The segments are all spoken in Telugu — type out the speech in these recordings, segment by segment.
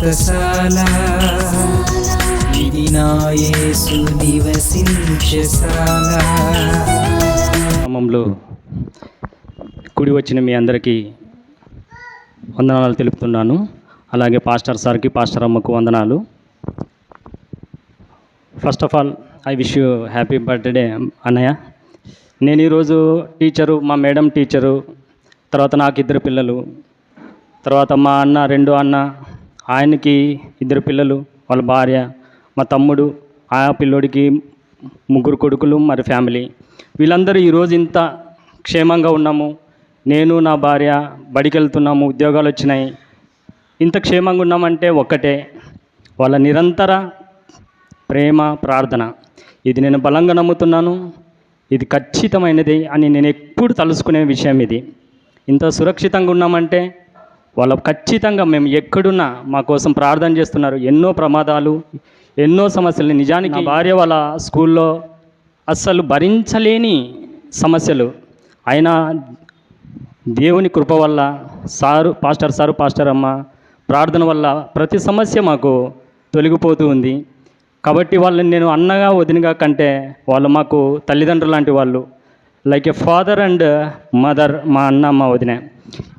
వ్రతశాల ఇది నా నివసించశాల నామంలో కుడి వచ్చిన మీ అందరికీ వందనాలు తెలుపుతున్నాను. అలాగే పాస్టర్ సార్కి పాస్టర్ అమ్మకు వందనాలు. First of all I wish you happy birthday అన్నయ్య. నేను ఈరోజు టీచరు మా మేడం టీచరు తర్వాత నాకు ఇద్దరు పిల్లలు తర్వాత మా అన్న రెండు అన్న ఆయనకి ఇద్దరు పిల్లలు వాళ్ళ భార్య మా తమ్ముడు ఆ పిల్లోడికి ముగ్గురు కొడుకులు మరి ఫ్యామిలీ. వీళ్ళందరూ ఈరోజు ఇంత క్షేమంగా ఉన్నాము. నేను నా భార్య బడికి వెళ్తున్నాము ఉద్యోగాలు వచ్చినాయి. ఇంత క్షేమంగా ఉన్నామంటే ఒక్కటే వాళ్ళ నిరంతర ప్రేమ ప్రార్థన. ఇది నేను బలంగా నమ్ముతున్నాను. ఇది ఖచ్చితమైనది అని నేను ఎప్పుడు తలుసుకునే విషయం ఇది. ఇంత సురక్షితంగా ఉన్నామంటే వాళ్ళు ఖచ్చితంగా మేము ఎక్కడున్నా మా కోసం ప్రార్థన చేస్తున్నారు. ఎన్నో ప్రమాదాలు ఎన్నో సమస్యలు. నిజానికి భార్య వాళ్ళ స్కూల్లో అస్సలు భరించలేని సమస్యలు. అయినా దేవుని కృప వల్ల సారు పాస్టర్ సారు పాస్టర్ అమ్మ ప్రార్థన వల్ల ప్రతి సమస్య మాకు తొలగిపోతూ ఉంది. కాబట్టి వాళ్ళని నేను అన్నగా వదినగా కంటే వాళ్ళు మాకు తల్లిదండ్రులు లాంటి వాళ్ళు. Like a father and mother మా అన్న మా వదిన.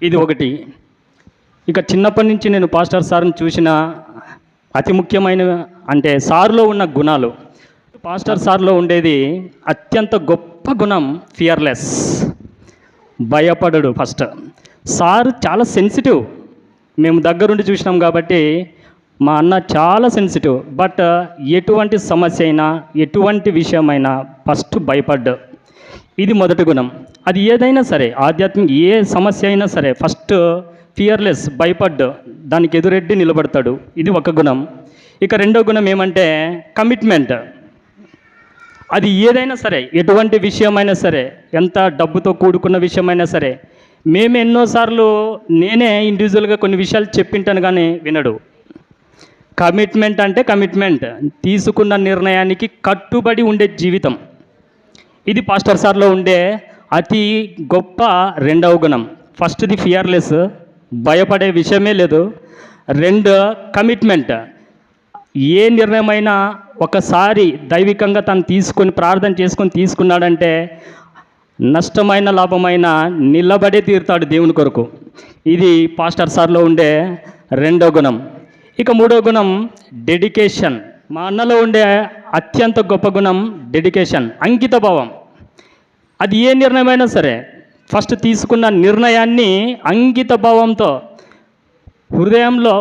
ఇది ఒకటి. ఇక చిన్నప్పటి నుంచి నేను పాస్టర్ సార్ని చూసిన అతి ముఖ్యమైన అంటే సార్లో ఉన్న గుణాలు. పాస్టర్ సార్లో ఉండేది అత్యంత గొప్ప గుణం ఫియర్లెస్ భయపడడు ఫస్ట్. సార్ చాలా సెన్సిటివ్ మేము దగ్గరుండి చూసినాం కాబట్టి మా అన్న చాలా సెన్సిటివ్ బట్ uh, ఎటువంటి సమస్య అయినా ఎటువంటి విషయమైనా ఫస్ట్ భయపడ్డు. ఇది మొదటి గుణం. అది ఏదైనా సరే ఆధ్యాత్మిక ఏ సమస్య అయినా సరే ఫస్ట్ ఫియర్లెస్ భయపడ్డు దానికి ఎదురెడ్డి నిలబడతాడు. ఇది ఒక గుణం. ఇక రెండో గుణం ఏమంటే కమిట్మెంట్. అది ఏదైనా సరే ఎటువంటి విషయమైనా సరే ఎంత డబ్బుతో కూడుకున్న విషయమైనా సరే మేము ఎన్నోసార్లు నేనే ఇండివిజువల్గా కొన్ని విషయాలు చెప్పింటాను కానీ వినడు. కమిట్మెంట్ అంటే కమిట్మెంట్. తీసుకున్న నిర్ణయానికి కట్టుబడి ఉండే జీవితం. ఇది పాస్టర్ సార్లో ఉండే అతి గొప్ప రెండవ గుణం. ఫస్ట్ది ఫియర్లెస్ భయపడే విషయమే లేదు. రెండు కమిట్మెంట్ ఏ నిర్ణయమైనా ఒకసారి దైవికంగా తను తీసుకొని ప్రార్థన చేసుకొని తీసుకున్నాడంటే నష్టమైన లాభమైన నిలబడే తీరుతాడు దేవుని కొరకు. ఇది పాస్టర్ సార్లో ఉండే రెండో గుణం. ఇక మూడో గుణం డెడికేషన్ మా అన్నలో ఉండే అత్యంత గొప్ప గుణం డెడికేషన్ అంకిత భావం అది ఏ నిర్ణయమైనా సరే ఫస్ట్ తీసుకున్న నిర్ణయాన్ని అంకిత భావంతో హృదయంలో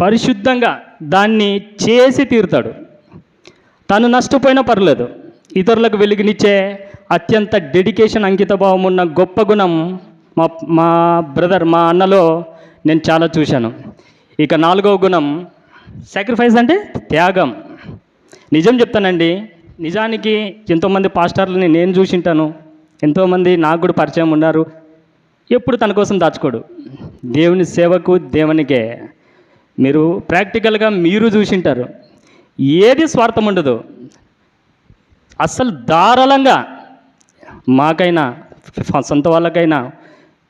పరిశుద్ధంగా దాన్ని చేసి తీరుతాడు. తను నష్టపోయినా పర్లేదు. ఇతరులకు వెలుగునిచ్చే అత్యంత డెడికేషన్ అంకితభావం ఉన్న గొప్ప గుణం మా మా బ్రదర్ మా అన్నలో నేను చాలా చూశాను. ఇక నాలుగవ గుణం సాక్రిఫైస్ అంటే త్యాగం. నిజం చెప్తానండి. నిజానికి ఎంతోమంది పాస్టర్లని నేను చూసింటాను ఎంతోమంది నాకు కూడా పరిచయం ఉన్నారు. ఎప్పుడు తన కోసం దాచుకోడు. దేవుని సేవకు దేవునికే. మీరు ప్రాక్టికల్గా మీరు చూసింటారు. ఏది స్వార్థం ఉండదు. అస్సలు ధారాళంగా మాకైనా సొంత వాళ్ళకైనా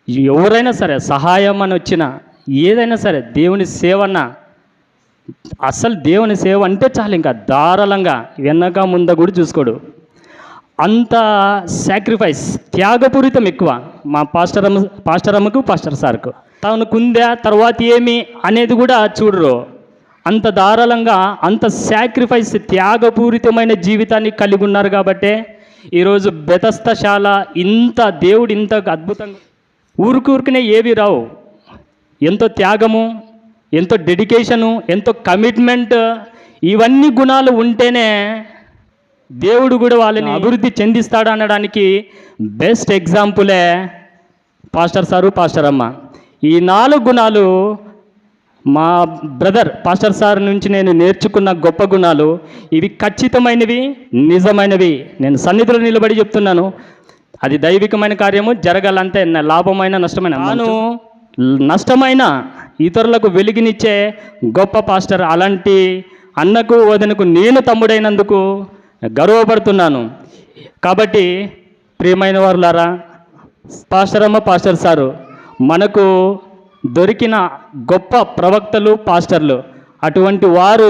ఎవరైనా సరే సహాయం అని వచ్చినా ఏదైనా సరే దేవుని సేవన్న అసలు దేవుని సేవ అంటే చాలు ఇంకా ధారాళంగా వెనక ముంద కూడా చూసుకోడు. అంత సాక్రిఫైస్ త్యాగపూరితం ఎక్కువ మా పాస్టర్ అమ్మ పాస్టర్ అమ్మకు పాస్టర్ సార్కు. తనకుందా తర్వాత ఏమి అనేది కూడా చూడరు. అంత ధారాళంగా అంత సాక్రిఫైస్ త్యాగపూరితమైన జీవితాన్ని కలిగి ఉన్నారు కాబట్టే ఈరోజు బెతస్తశాల ఇంత దేవుడు ఇంత అద్భుతంగా ఊరుకూరుకునే ఏవి రావు. ఎంతో త్యాగము ఎంతో డెడికేషను ఎంతో కమిట్మెంట్ ఇవన్నీ గుణాలు ఉంటేనే దేవుడు కూడా వాళ్ళని అభివృద్ధి చెందిస్తాడు అనడానికి బెస్ట్ ఎగ్జాంపులే పాస్టర్ సారు పాస్టర్ అమ్మ. ఈ నాలుగు గుణాలు మా బ్రదర్ పాస్టర్ సార్ నుంచి నేను నేర్చుకున్న గొప్ప గుణాలు ఇవి ఖచ్చితమైనవి నిజమైనవి. నేను సన్నిధిలో నిలబడి చెప్తున్నాను. అది దైవికమైన కార్యము జరగాలంటే నా లాభమైన నష్టమైన తాను నష్టమైన ఇతరులకు వెలుగునిచ్చే గొప్ప పాస్టర్ అలాంటి అన్నకు వదనకు నేను తమ్ముడైనందుకు గర్వపడుతున్నాను. కాబట్టి ప్రియమైన వారులారా పాస్టరమ్మ పాస్టర్ సారు మనకు దొరికిన గొప్ప ప్రవక్తలు పాస్టర్లు అటువంటి వారు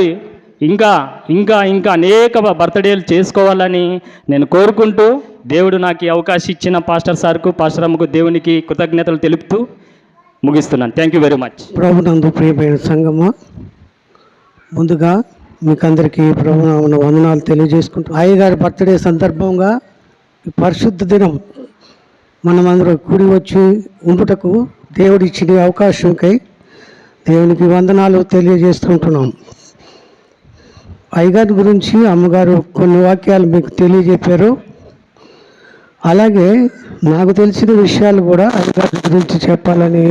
ఇంకా ఇంకా ఇంకా అనేక బర్త్డేలు చేసుకోవాలని నేను కోరుకుంటూ దేవుడు నాకు అవకాశం ఇచ్చిన పాస్టర్ సార్కు పాస్టర్ అమ్మకు దేవునికి కృతజ్ఞతలు తెలుపుతూ ముగిస్తున్నాను. థ్యాంక్ యూ వెరీ మచ్ ప్రభునందు ప్రియమైన సంగమ ముందుగా మీకు అందరికీ ప్రభునామన వందనాలు తెలియజేసుకుంటూ అయ్యగారి బర్త్డే సందర్భంగా పరిశుద్ధ దినం మనమందరం కూడి వచ్చి ఉండుటకు దేవుడు ఇచ్చిన అవకాశంకై దేవునికి వందనాలు తెలియజేస్తుంటున్నాం. అయ్యగారి గురించి అమ్మగారు కొన్ని వాక్యాలు మీకు తెలియజెప్పారు. అలాగే నాకు తెలిసిన విషయాలు కూడా అయ్యగారి గురించి చెప్పాలని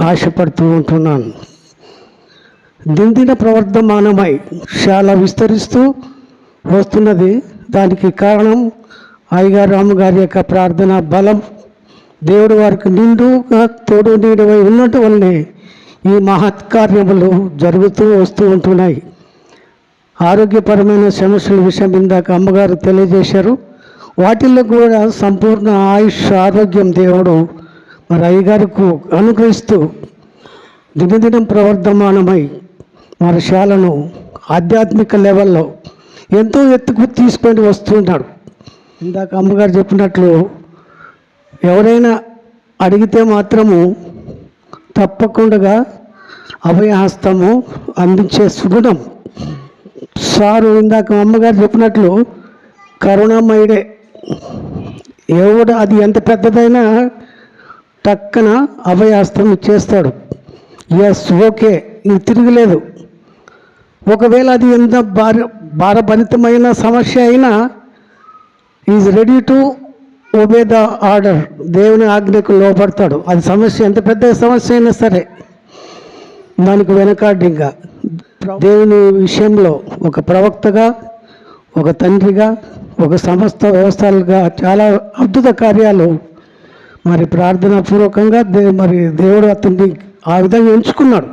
ఆశపడుతూ ఉంటున్నాను. దిందిన ప్రవర్ధమానమై చాలా విస్తరిస్తూ వస్తున్నది. దానికి కారణం అయ్యగారు అమ్మగారి యొక్క ప్రార్థన బలం దేవుడు వారికి నిండుగా తోడు నీడవై ఉన్నట్టు వల్లనే ఈ మహత్కార్యములు జరుగుతూ వస్తూ ఉంటున్నాయి. ఆరోగ్యపరమైన సమస్యల విషయం ఇందాక అమ్మగారు తెలియజేశారు. వాటిల్లో కూడా సంపూర్ణ ఆయుష్ ఆరోగ్యం దేవుడు మరి అయ్యగారికి అనుగ్రహిస్తూ దినదినం ప్రవర్ధమానమై మరి శాలను ఆధ్యాత్మిక లెవెల్లో ఎంతో ఎత్తుకు తీసుకొని వస్తున్నాడు ఇందాక అమ్మగారు చెప్పినట్లు ఎవరైనా అడిగితే మాత్రము తప్పకుండా అభయహస్తము అందించే సుగుణం. సారు ఇందాక అమ్మగారు చెప్పినట్లు కరుణామయుడే. ఎవడు అది ఎంత పెద్దదైనా టక్కన అభయహస్తం ఇచ్చేస్తాడు ఎస్ ఓకే ఇది తిరగలేదు. ఒకవేళ అది ఎంత భార భారభరితమైన సమస్య అయినా is ready to obey the order దేవుని ఆజ్ఞకు లోపడతాడు అది సమస్య ఎంత పెద్ద సమస్య అయినా సరే దానికి వెనకాడ్డింగా దేవుని విషయంలో ఒక ప్రవక్తగా ఒక తండ్రిగా ఒక సమస్త వ్యవస్థలుగా చాలా అద్భుత కార్యాలు మరి ప్రార్థనా పూర్వకంగా దే మరి దేవుడు అతన్ని ఆ విధంగా ఎంచుకున్నాడు.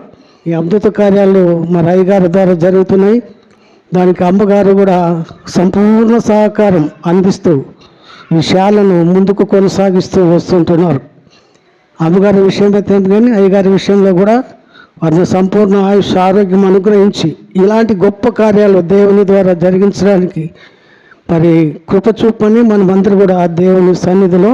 ఈ అద్భుత కార్యాలు మరి అయ్యగారి ద్వారా జరుగుతున్నాయి. దానికి అమ్మగారు కూడా సంపూర్ణ సహకారం అందిస్తూ ఈ శాలను ముందుకు కొనసాగిస్తూ వస్తుంటున్నారు. అమ్మగారి విషయంలో అయితే కానీ అయ్యగారి విషయంలో కూడా వారిని సంపూర్ణ ఆయుష్ ఆరోగ్యం అనుగ్రహించి ఇలాంటి గొప్ప కార్యాలు దేవుని ద్వారా జరిగించడానికి మరి కృప చూపని మనమందరూ కూడా ఆ దేవుని సన్నిధిలో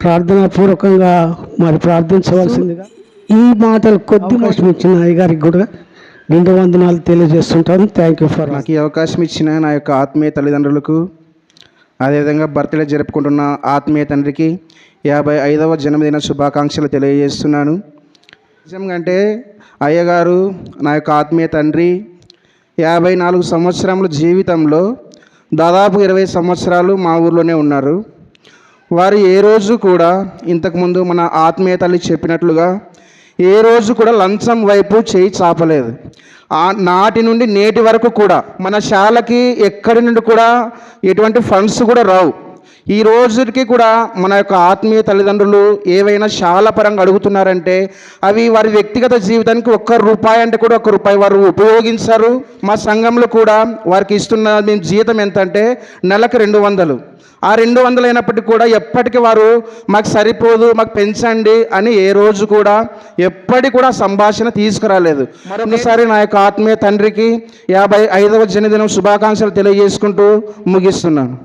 ప్రార్థనాపూర్వకంగా మరి ప్రార్థించవలసిందిగా ఈ మాటలు కొద్ది మాటలు ఇచ్చిన అయ్యగారికి కూడా నిండు వందనాలు తెలియజేస్తుంటాను. థ్యాంక్ యూ ఫర్ నాకు ఈ అవకాశం ఇచ్చిన నా యొక్క ఆత్మీయ తల్లిదండ్రులకు అదేవిధంగా బర్త్డే జరుపుకుంటున్న ఆత్మీయ తండ్రికి యాభై ఐదవ జన్మదిన శుభాకాంక్షలు తెలియజేస్తున్నాను. నిజంగా అంటే అయ్యగారు నా యొక్క ఆత్మీయ తండ్రి యాభై నాలుగు సంవత్సరముల జీవితంలో దాదాపు ఇరవై సంవత్సరాలు మా ఊర్లోనే ఉన్నారు. వారు ఏ రోజు కూడా ఇంతకుముందు మన ఆత్మీయ తల్లి చెప్పినట్లుగా ఏ రోజు కూడా లంచం వైపు చేయి చాపలేదు. ఆ నాటి నుండి నేటి వరకు కూడా మన శాలకి ఎక్కడి నుండి కూడా ఎటువంటి ఫండ్స్ కూడా రావు. ఈ రోజుకి కూడా మన యొక్క ఆత్మీయ తల్లిదండ్రులు ఏవైనా శాల పరంగా అడుగుతున్నారంటే అవి వారి వ్యక్తిగత జీవితానికి ఒక్క రూపాయి అంటే కూడా ఒక్క రూపాయి వారు ఉపయోగించారు. మా సంఘంలో కూడా వారికి ఇస్తున్న మేము జీతం ఎంత అంటే నెలకు రెండు వందలు. ఆ రెండు వందలు అయినప్పటికీ కూడా ఎప్పటికీ వారు మాకు సరిపోదు మాకు పెంచండి అని ఏ రోజు కూడా ఎప్పటి కూడా సంభాషణ తీసుకురాలేదు. మరొకసారి నా యొక్క ఆత్మీయ తండ్రికి యాభై ఐదవ జన్మదినం శుభాకాంక్షలు తెలియజేసుకుంటూ ముగిస్తున్నాను.